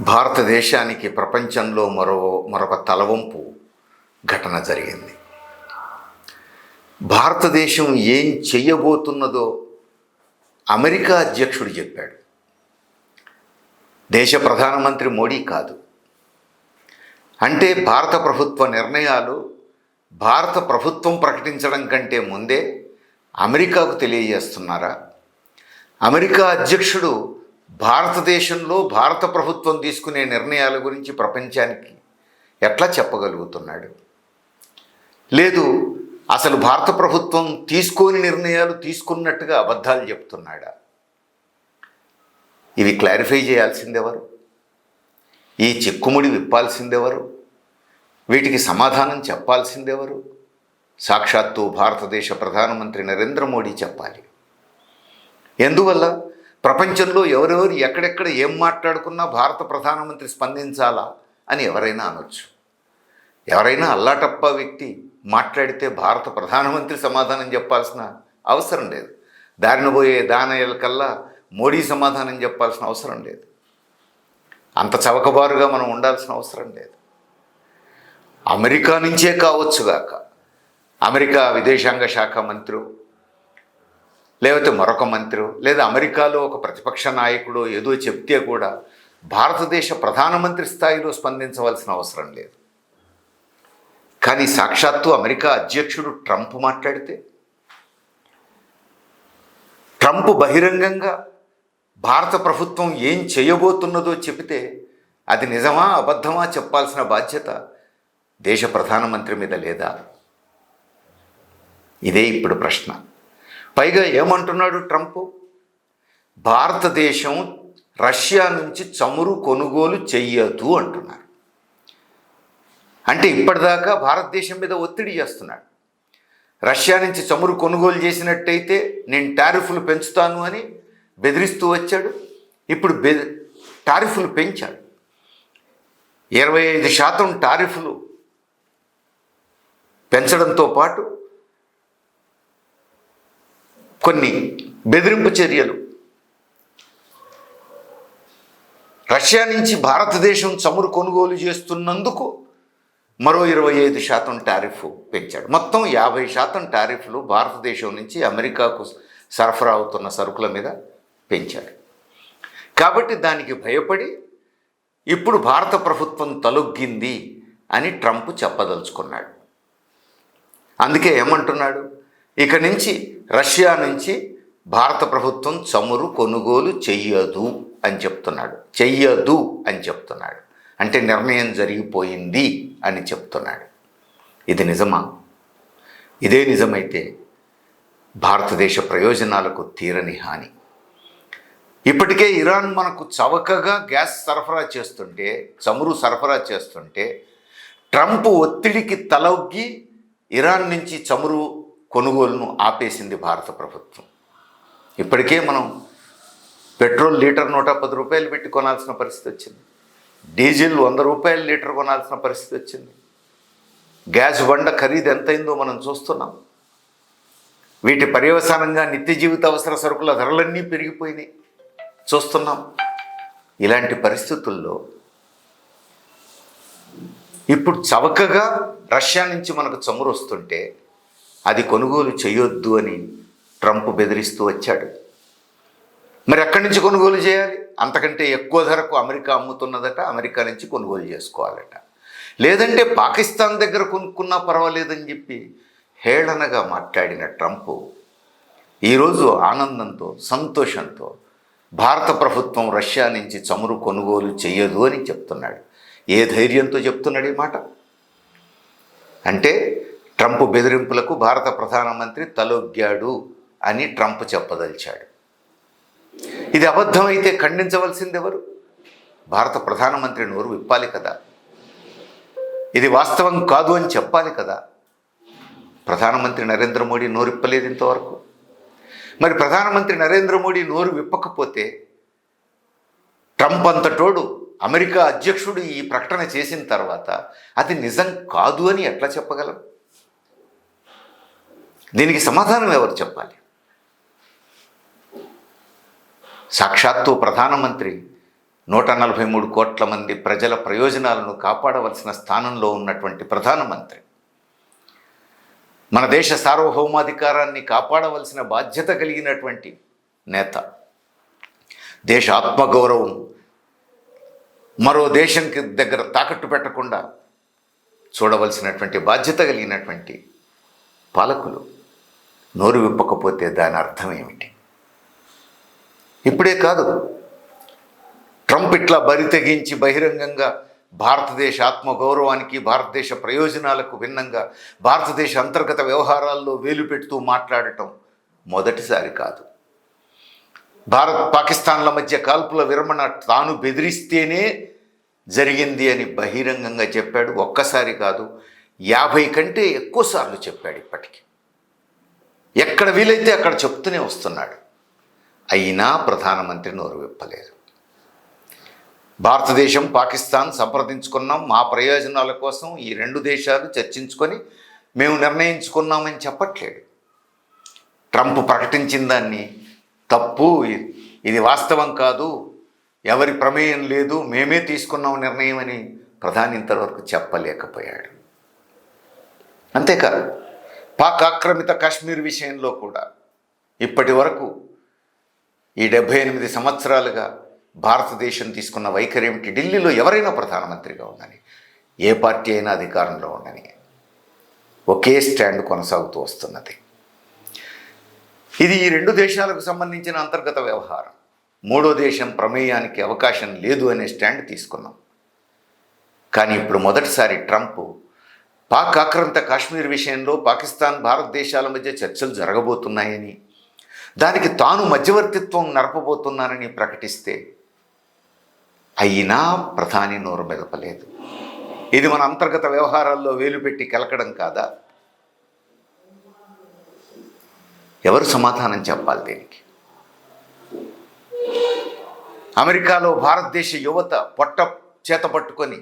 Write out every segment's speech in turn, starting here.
భారతదేశానికి ప్రపంచంలో మరో మరొక తలవంపు ఘటన జరిగింది. భారతదేశం ఏం చెయ్యబోతున్నదో అమెరికా అధ్యక్షుడు చెప్పాడు. దేశ ప్రధానమంత్రి మోడీ కాదు. అంటే భారత ప్రభుత్వ నిర్ణయాలు భారత ప్రభుత్వం ప్రకటించడం కంటే ముందే అమెరికాకు తెలియజేస్తున్నారా? అమెరికా అధ్యక్షుడు భారతదేశంలో భారత ప్రభుత్వం తీసుకునే నిర్ణయాల గురించి ప్రపంచానికి ఎట్లా చెప్పగలుగుతున్నాడు? లేదు అసలు భారత ప్రభుత్వం తీసుకోని నిర్ణయాలు తీసుకున్నట్టుగా అబద్ధాలు చెప్తున్నాడా? ఇవి క్లారిఫై చేయాల్సిందెవరు? ఈ చిక్కుముడి విప్పాల్సిందెవరు? వీటికి సమాధానం చెప్పాల్సిందెవరు? సాక్షాత్తు భారతదేశ ప్రధానమంత్రి నరేంద్ర మోడీ చెప్పాలి. ఎందువల్ల? ప్రపంచంలో ఎవరెవరు ఎక్కడెక్కడ ఏం మాట్లాడుకున్నా భారత ప్రధానమంత్రి స్పందించాలా అని ఎవరైనా అనొచ్చు. ఎవరైనా అల్లాటప్ప వ్యక్తి మాట్లాడితే భారత ప్రధానమంత్రి సమాధానం చెప్పాల్సిన అవసరం లేదు. దారిన పోయే దానయ్యలకల్లా మోడీ సమాధానం చెప్పాల్సిన అవసరం లేదు. అంత చవకబారుగా మనం ఉండాల్సిన అవసరం లేదు. అమెరికా నుంచే కావచ్చుగాక అమెరికా విదేశాంగ శాఖ మంత్రి లేకపోతే మరొక మంత్రి లేదా అమెరికాలో ఒక ప్రతిపక్ష నాయకుడు ఏదో చెప్తే కూడా భారతదేశ ప్రధానమంత్రి స్థాయిలో స్పందించవలసిన అవసరం లేదు. కానీ సాక్షాత్తు అమెరికా అధ్యక్షుడు ట్రంప్ మాట్లాడితే ట్రంప్ బహిరంగంగా భారత ప్రభుత్వం ఏం చేయబోతున్నదో చెబితే అది నిజమా అబద్ధమా చెప్పాల్సిన బాధ్యత దేశ ప్రధానమంత్రి మీద లేదా? ఇదే ఇప్పుడు ప్రశ్న. పైగా ఏమంటున్నాడు ట్రంప్? భారతదేశం రష్యా నుంచి చమురు కొనుగోలు చెయ్యదు అంటున్నారు. అంటే ఇప్పటిదాకా భారతదేశం మీద ఒత్తిడి చేస్తున్నాడు. రష్యా నుంచి చమురు కొనుగోలు చేసినట్టయితే నేను టారిఫ్లు పెంచుతాను అని బెదిరిస్తూ వచ్చాడు. ఇప్పుడు బె టారిఫ్లు పెంచాడు. ఇరవై ఐదు శాతం టారిఫ్లు పెంచడంతో పాటు కొన్ని బెదిరింపు చర్యలు. రష్యా నుంచి భారతదేశం చమురు కొనుగోలు చేస్తున్నందుకు మరో ఇరవై ఐదు శాతం టారిఫ్ పెంచాడు. మొత్తం యాభై శాతం టారిఫ్లు భారతదేశం నుంచి అమెరికాకు సరఫరా అవుతున్న సరుకుల మీద పెంచాడు. కాబట్టి దానికి భయపడి ఇప్పుడు భారత ప్రభుత్వం తలొగ్గింది అని ట్రంప్ చెప్పదలుచుకున్నాడు. అందుకే ఏమంటున్నాడు? ఇక నుంచి రష్యా నుంచి భారత ప్రభుత్వం చమురు కొనుగోలు చెయ్యదు అని చెప్తున్నాడు. చెయ్యదు అని చెప్తున్నాడు. అంటే నిర్ణయం జరిగిపోయింది అని చెప్తున్నాడు. ఇది నిజమా? ఇదే నిజమైతే భారతదేశ ప్రయోజనాలకు తీరని హాని. ఇప్పటికే ఇరాన్ మనకు చవకగా గ్యాస్ సరఫరా చేస్తుంటే చమురు సరఫరా చేస్తుంటే ట్రంప్ ఒత్తిడికి తలొగ్గి ఇరాన్ నుంచి చమురు కొనుగోలును ఆపేసింది భారత ప్రభుత్వం. ఇప్పటికే మనం పెట్రోల్ లీటర్ నూట పది రూపాయలు పెట్టి కొనాల్సిన పరిస్థితి వచ్చింది. డీజిల్ వంద రూపాయలు లీటర్ కొనాల్సిన పరిస్థితి వచ్చింది. గ్యాస్ బండ ఖరీదు ఎంతైందో మనం చూస్తున్నాం. వీటి పర్యవసానంగా నిత్య జీవిత అవసర సరుకుల ధరలన్నీ పెరిగిపోయినాయి. చూస్తున్నాం. ఇలాంటి పరిస్థితుల్లో ఇప్పుడు చవకగా రష్యా నుంచి మనకు చమురు వస్తుంటే అది కొనుగోలు చేయొద్దు అని ట్రంప్ బెదిరిస్తూ వచ్చాడు. మరి ఎక్కడి నుంచి కొనుగోలు చేయాలి? అంతకంటే ఎక్కువ ధరకు అమెరికా అమ్ముతున్నదట అమెరికా నుంచి కొనుగోలు చేసుకోవాలట. లేదంటే పాకిస్తాన్ దగ్గర కొనుక్కున్నా పర్వాలేదని చెప్పి హేళనగా మాట్లాడిన ట్రంప్ ఈరోజు ఆనందంతో సంతోషంతో భారత ప్రభుత్వం రష్యా నుంచి చమురు కొనుగోలు చేయదు అని చెప్తున్నాడు. ఏ ధైర్యంతో చెప్తున్నాడు ఈ మాట? అంటే ట్రంప్ బెదిరింపులకు భారత ప్రధానమంత్రి తలొగ్గాడు అని ట్రంప్ చెప్పదలిచాడు. ఇది అబద్ధమైతే ఖండించవలసిందెవరు? భారత ప్రధానమంత్రి నోరు విప్పాలి కదా. ఇది వాస్తవం కాదు అని చెప్పాలి కదా. ప్రధానమంత్రి నరేంద్ర మోడీ నోరు విప్పలేదు ఇంతవరకు. మరి ప్రధానమంత్రి నరేంద్ర మోడీ నోరు విప్పకపోతే ట్రంప్ అంతటోడు అమెరికా అధ్యక్షుడు ఈ ప్రకటన చేసిన తర్వాత అది నిజం కాదు అని ఎట్లా చెప్పగలం? దీనికి సమాధానం ఎవరు చెప్పాలి? సాక్షాత్తు ప్రధానమంత్రి నూట నలభై మూడు కోట్ల మంది ప్రజల ప్రయోజనాలను కాపాడవలసిన స్థానంలో ఉన్నటువంటి ప్రధానమంత్రి. మన దేశ సార్వభౌమాధికారాన్ని కాపాడవలసిన బాధ్యత కలిగినటువంటి నేత. దేశ ఆత్మగౌరవం మరో దేశంకి దగ్గర తాకట్టు పెట్టకుండా చూడవలసినటువంటి బాధ్యత కలిగినటువంటి పాలకులు. నోరు విప్పకపోతే దాని అర్థం ఏమిటి? ఇప్పుడే కాదు. ట్రంప్ ఇట్లా బరి తెగించి బహిరంగంగా భారతదేశ ఆత్మగౌరవానికి భారతదేశ ప్రయోజనాలకు భిన్నంగా భారతదేశ అంతర్గత వ్యవహారాల్లో వేలు పెడుతూ మాట్లాడటం మొదటిసారి కాదు. భారత్ పాకిస్తాన్ల మధ్య కాల్పుల విరమణ తాను బెదిరిస్తేనే జరిగింది అని బహిరంగంగా చెప్పాడు. ఒక్కసారి కాదు యాభై కంటే ఎక్కువసార్లు చెప్పాడు ఇప్పటికీ. ఎక్కడ వీలైతే అక్కడ చెప్తూనే వస్తున్నాడు. అయినా ప్రధానమంత్రి నోరు విప్పలేదు. భారతదేశం పాకిస్తాన్ సంప్రదించుకున్నాం. మా ప్రయోజనాల కోసం ఈ రెండు దేశాలు చర్చించుకొని మేము నిర్ణయించుకున్నామని చెప్పట్లేదు. ట్రంప్ ప్రకటించిన దాన్ని తప్పు. ఇది వాస్తవం కాదు. ఎవరి ప్రమేయం లేదు. మేమే తీసుకున్నాం నిర్ణయం అని ప్రధాని ఇంతవరకు చెప్పలేకపోయాడు. అంతేకాదు పాక్ ఆక్రమిత కాశ్మీర్ విషయంలో కూడా ఇప్పటి వరకు ఈ డెబ్భై ఎనిమిది సంవత్సరాలుగా భారతదేశం తీసుకున్న వైఖరి ఏమిటి? ఢిల్లీలో ఎవరైనా ప్రధానమంత్రిగా ఉండని ఏ పార్టీ అయినా అధికారంలో ఉండని ఒకే స్టాండ్ కొనసాగుతూ వస్తున్నది. ఇది ఈ రెండు దేశాలకు సంబంధించిన అంతర్గత వ్యవహారం. మూడో దేశం ప్రమేయానికి అవకాశం లేదు అనే స్టాండ్ తీసుకున్నాం. కానీ ఇప్పుడు మొదటిసారి ట్రంప్ పాక్ ఆక్రమిత కాశ్మీర్ విషయంలో పాకిస్తాన్ భారతదేశాల మధ్య చర్చలు జరగబోతున్నాయని దానికి తాను మధ్యవర్తిత్వం నడపబోతున్నానని ప్రకటిస్తే అయినా ప్రధాని నోరు మెదపలేదు. ఇది మన అంతర్గత వ్యవహారాల్లో వేలు పెట్టి కలకడం కాదా? ఎవరు సమాధానం చెప్పాలి దీనికి? అమెరికాలో భారతదేశ యువత పొట్ట చేత పట్టుకొని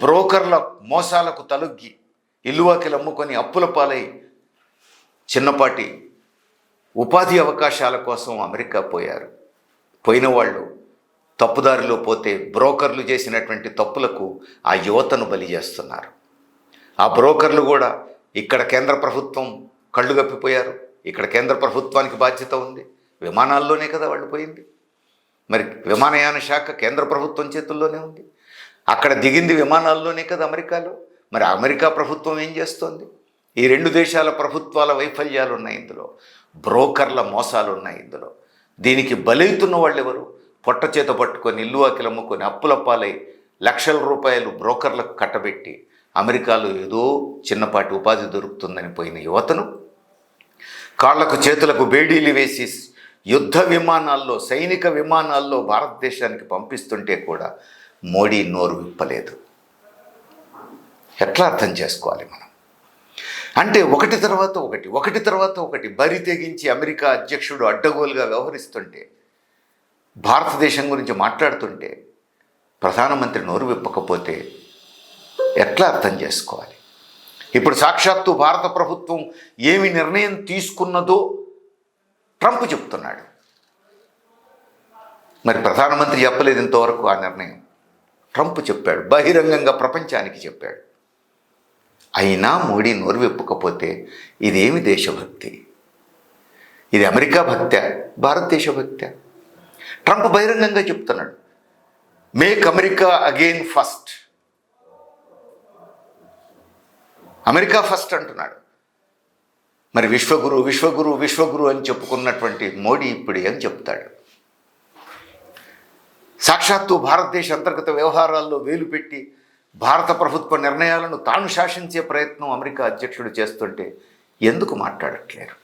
బ్రోకర్ల మోసాలకు తలొగ్గి ఇల్లువాకిలు అమ్ముకొని అప్పుల పాలై చిన్నపాటి ఉపాధి అవకాశాల కోసం అమెరికా పోయారు. పోయిన వాళ్ళు తప్పుదారిలో పోతే బ్రోకర్లు చేసినటువంటి తప్పులకు ఆ యువతను బలి చేస్తున్నారు. ఆ బ్రోకర్లు కూడా ఇక్కడ కేంద్ర ప్రభుత్వం కళ్ళు గప్పిపోయారు ఇక్కడ కేంద్ర ప్రభుత్వానికి బాధ్యత ఉంది. విమానాల్లోనే కదా వాళ్ళు పోయింది. మరి విమానయాన శాఖ కేంద్ర ప్రభుత్వం చేతుల్లోనే ఉంది. అక్కడ దిగింది విమానాల్లోనే కదా అమెరికాలో. మరి అమెరికా ప్రభుత్వం ఏం చేస్తోంది? ఈ రెండు దేశాల ప్రభుత్వాల వైఫల్యాలు ఉన్నాయి ఇందులో. బ్రోకర్ల మోసాలు ఉన్నాయి ఇందులో. దీనికి బలైతున్న వాళ్ళు ఎవరు పొట్ట చేత పట్టుకొని ఇల్లు అమ్ముకొని అప్పుల పాలై లక్షల రూపాయలు బ్రోకర్లకు కట్టబెట్టి అమెరికాలో ఏదో చిన్నపాటి ఉపాధి దొరుకుతుందని పోయిన యువతను. కాళ్ళకు చేతులకు బేడీలు వేసి యుద్ధ విమానాల్లో సైనిక విమానాల్లో భారతదేశానికి పంపిస్తుంటే కూడా మోడీ నోరు విప్పలేదు. ఎట్లా అర్థం చేసుకోవాలి మనం? అంటే ఒకటి తర్వాత ఒకటి ఒకటి తర్వాత ఒకటి బరి తెగించి అమెరికా అధ్యక్షుడు అడ్డగోలుగా వ్యవహరిస్తుంటే భారతదేశం గురించి మాట్లాడుతుంటే ప్రధానమంత్రి నోరు విప్పకపోతే ఎట్లా అర్థం చేసుకోవాలి? ఇప్పుడు సాక్షాత్తు భారత ప్రభుత్వం ఏమి నిర్ణయం తీసుకున్నదో ట్రంప్ చెప్తున్నాడు. మరి ప్రధానమంత్రి చెప్పలేదు ఇంతవరకు ఆ నిర్ణయం. ట్రంప్ చెప్పాడు బహిరంగంగా ప్రపంచానికి చెప్పాడు. అయినా మోడీ నోరు విప్పకపోతే ఇదేమి దేశభక్తి? ఇది అమెరికా భక్త్యా? భారతదేశ భక్త్యా ట్రంప్ బహిరంగంగా చెప్తున్నాడు make America again first. America first అంటున్నాడు. మరి విశ్వగురు విశ్వగురు విశ్వగురు అని చెప్పుకున్నటువంటి మోడీ ఇప్పుడు ఏం చెప్తాడు. సాక్షాత్తు భారతదేశ అంతర్గత వ్యవహారాల్లో వేలు పెట్టి భారత ప్రభుత్వ నిర్ణయాలను తాను శాసించే ప్రయత్నం అమెరికా అధ్యక్షుడు చేస్తుంటే ఎందుకు మాట్లాడట్లేరు?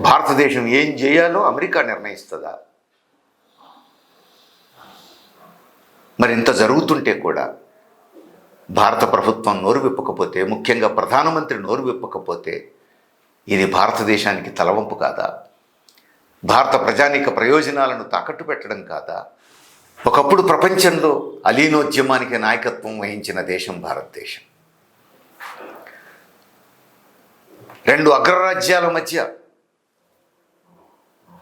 భారతదేశం ఏం చేయాలో అమెరికా నిర్ణయిస్తుందా? మరి ఇంత జరుగుతుంటే కూడా భారత ప్రభుత్వం నోరు విప్పకపోతే ముఖ్యంగా ప్రధానమంత్రి నోరు విప్పకపోతే ఇది భారతదేశానికి తలవంపు కాదా? భారత ప్రజానిక ప్రయోజనాలను తాకట్టు పెట్టడం కాదా? ఒకప్పుడు ప్రపంచంలో అలీనోద్యమానికి నాయకత్వం వహించిన దేశం భారతదేశం. రెండు అగ్రరాజ్యాల మధ్య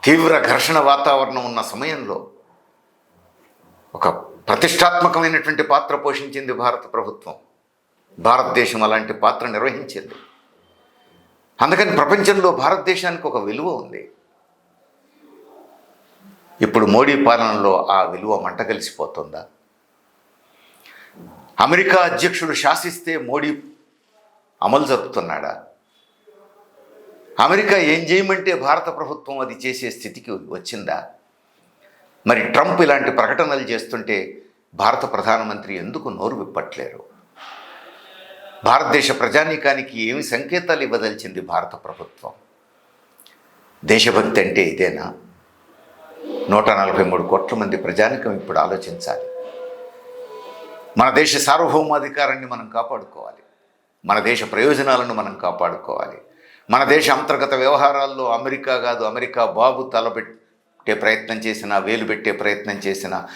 తీవ్ర ఘర్షణ వాతావరణం ఉన్న సమయంలో ఒక ప్రతిష్టాత్మకమైనటువంటి పాత్ర పోషించింది భారత ప్రభుత్వం. భారతదేశం అలాంటి పాత్ర నిర్వహించింది. అందుకని ప్రపంచంలో భారతదేశానికి ఒక విలువ ఉంది. ఇప్పుడు మోడీ పాలనలో ఆ విలువ మంట కలిసిపోతుందా? అమెరికా అధ్యక్షుడు శాసిస్తే మోడీ అమలు జరుపుతున్నాడా? అమెరికా ఏం చేయమంటే భారత ప్రభుత్వం అది చేసే స్థితికి వచ్చిందా? మరి ట్రంప్ ఇలాంటి ప్రకటనలు చేస్తుంటే భారత ప్రధానమంత్రి ఎందుకు నోరు విప్పట్లేరు? భారతదేశ ప్రజానీకానికి ఏమి సంకేతాలు ఇవ్వదలిచింది భారత ప్రభుత్వం? దేశభక్తి అంటే ఇదేనా? నూట నలభై మూడు కోట్ల మంది ప్రజానికం ఇప్పుడు ఆలోచించాలి. మన దేశ సార్వభౌమాధికారాన్ని మనం కాపాడుకోవాలి. మన దేశ ప్రయోజనాలను మనం కాపాడుకోవాలి. మన దేశ అంతర్గత వ్యవహారాల్లో అమెరికా కాదు అమెరికా బాబు తలబెట్టే ప్రయత్నం చేసినా వేలు పెట్టే ప్రయత్నం చేసినా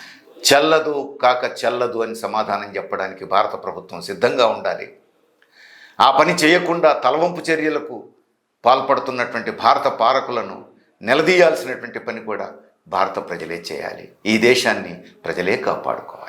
చెల్లదు కాక చెల్లదు అని సమాధానం చెప్పడానికి భారత ప్రభుత్వం సిద్ధంగా ఉండాలి. ఆ పని చేయకుండా తలవంపు చర్యలకు పాల్పడుతున్నటువంటి భారత పాలకులను నిలదీయాల్సినటువంటి పని కూడా భారత ప్రజలే చేయాలి. ఈ దేశాన్ని ప్రజలే కాపాడుకోవాలి.